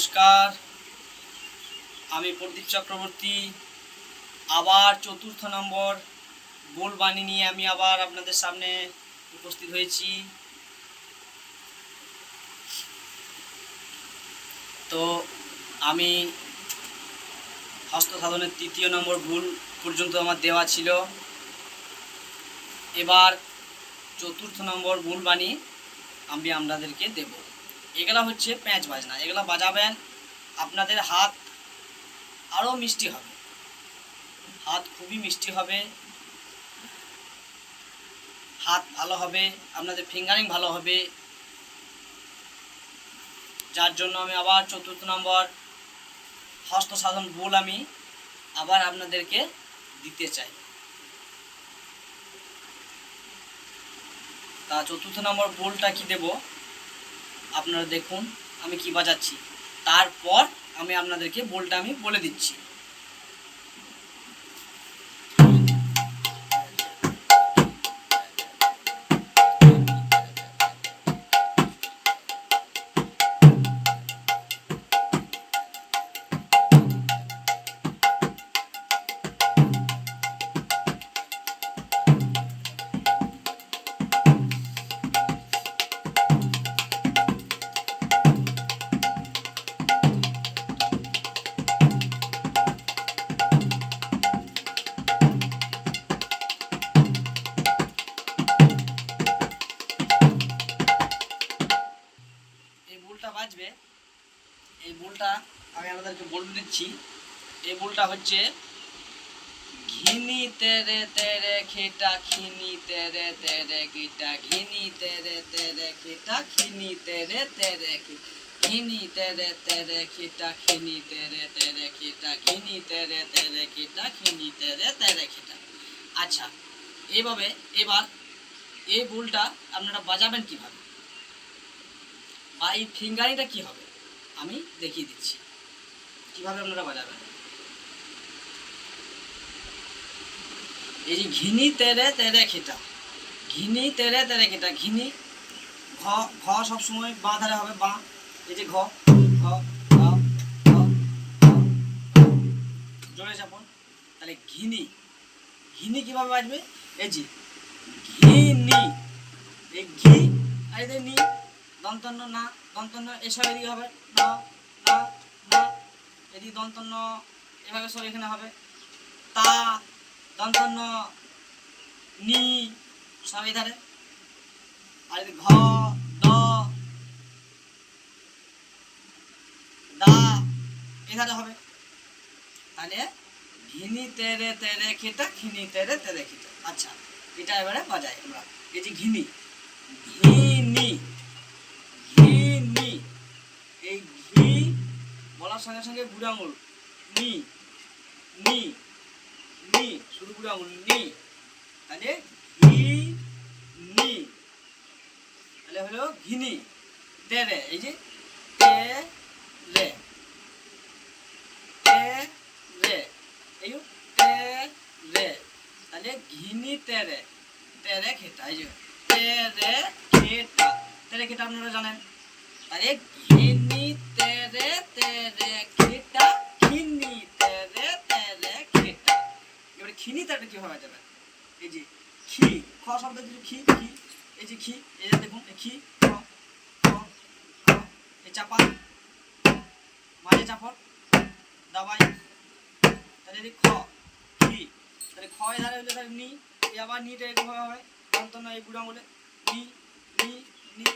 নমস্কার। আমি প্রদীপ চক্রবর্তী। আবার চতুর্থ নম্বর গোল নিয়ে আমি আবার আপনাদের সামনে উপস্থিত হয়েছি। তো আমি হস্ত সাধনের তৃতীয় নম্বর ভুল পর্যন্ত আমার দেওয়া ছিল। এবার চতুর্থ নম্বর ভুল বাণী আমি আপনাদেরকে দেব। এগুলা হচ্ছে প্যাঁচ বাজনা, এগুলা বাজাবেন, আপনাদের হাত আরও মিষ্টি হবে। হাত খুবই মিষ্টি হবে, হাত ভালো হবে, আপনাদের ফিঙ্গারিং ভালো হবে। যার জন্য আমি আবার চতুর্থ নম্বর হস্ত সাধন ভুল আমি আবার আপনাদেরকে দিতে চাই। তা চতুর্থ নম্বর বোলটা কি দেব? আপনারা দেখুন আমি কি বাজাচ্ছি। তারপর আমি আপনাদেরকে বোলটা আমি বলে দিচ্ছি। এই বুলটা আমি আপনাদেরকে বলে দিচ্ছি। এই বুলটা হচ্ছে ঘিনি তেরে তেরে খেটা খিনি তেরে তেরে কিটা ঘিনি তেরে তেরে খেটা খিনি তেরে তেরে ঘিনি তেরে তেরে খিটা খিনি তেরে তেরে খিটা, ঘিনি তেরে তেরে খিটা খিনি তেরে তেরে খিটা। আচ্ছা এইভাবে এবার এই বুলটা আপনারা বাজাবেন কীভাবে? বা এই ফিঙ্গারিংটা কি হবে? আমি দেখিয়ে দিচ্ছি। কীভাবে আপনারা বাজাবেন? এই যে ঘিনি তেরে তেরে খেটা। ঘিনি তেরে তেরে খেটা। ঘিনি ঘ ঘ সবসময় বাঁ ধারে হবে, বাঁ। এই যে ঘ ঘ জোরে চাপন। তাহলে ঘিনি ঘিনি কীভাবে বাজবে? এই যে ঘিনি, এই ঘি, আর নি। দন্তন্য না, দন্তন্য এসব এদিকে হবে। ন ন ন এদিকে দন্তন্য এভাবে সব এখানে হবে, তা দন্তন্য নি সব এধারে। আর ঘ, দ, দা এধারে হবে, তাহলে ঘিনি তেরে তেরে খেটা ঘিনি তেরে তেরে খেটা। আচ্ছা এটা এবারে বাজাই আমরা। এই যে ঘিনি ঘিনি। এই ঘি বলার সঙ্গে সঙ্গে বুড়ো আঙুল নি নি নি, শুধু আঙুল নি। তাহলে ঘি নি। তাহলে হলো ঘিনি। তেরে এই যে তে রে তে রে এই তে রে তাহলে ঘিনি তেরে তেরে খেটা, এই যে তেরে খেটা। তেরে খেটা আপনারা জানেন। আরে ঘিনি, তেরে তেরে খেটা খিনি তেরে তেরে খেটা এবারে খিনি তেরে কীভাবে যাবে এই যে খি খ শব্দ দিল খি খি এই যে খি এই যে দেখুন খি, খ এই চাপা। মাঝে চাপড় দাবাই তাহলে এই খ খি তাহলে খ এ ধারে হলে তাহলে নি। আবার নিটা এরকম ভাবে হবে। দন্তন্য এই বুড়া আঙুলে। নি নি নি।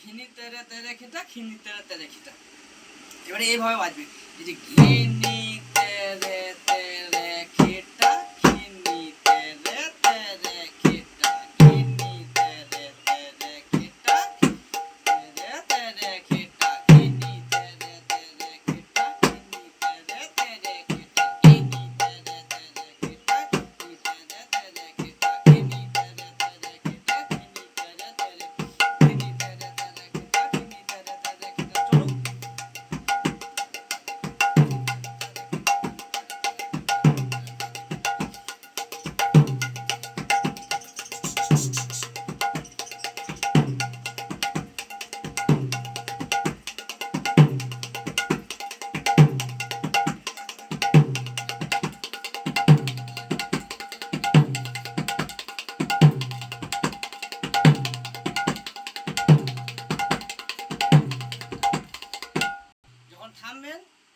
ঘিনি তেরে তেরে খেটা ঘিনি তেরে তেরে খেটা। এবারে এইভাবে বাজবে। এই যে ঘিনি তেরে তেরে খেটা।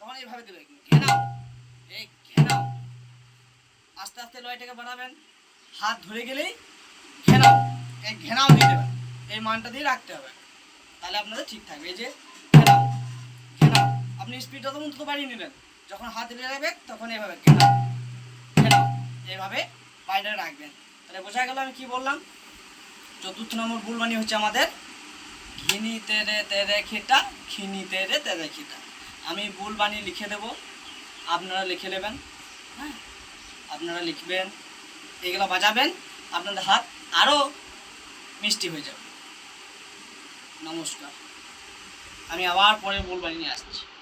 তখন এইভাবে দিল ঘেরাও। এই ঘেরাও। আস্তে আস্তে লয়টাকে বাড়াবেন। হাত ধরে গেলেই ঘেরাও। এই ঘেরাও দিয়ে দেবেন। এই মানটা দিয়ে রাখতে হবে। তাহলে আপনাদের ঠিক থাকবে। এই যে ঘেরাও। ঘেরাও। আপনি স্পিড তখন তো বাড়িয়ে নিলেন যখন হাত দিয়ে রাখবেন, তখন এইভাবে ঘেরাও। ঘেরাও। এইভাবে বাইরে রাখবেন। তাহলে বোঝা গেল আমি কি বললাম? চতুর্থ নম্বর ভুল মানে হচ্ছে আমাদের ঘিনি তেরে তেরে খেটা, খিনি তেরে তেরে খেটা। আমি ভুল বাণী লিখে দেব। আপনারা লিখে নেবেন। হ্যাঁ? আপনারা লিখবেন, এগুলো বাজাবেন, আপনাদের হাত আরও মিষ্টি হয়ে যাবে। নমস্কার। আমি আবার পরে বুলবানি নিয়ে আসছি।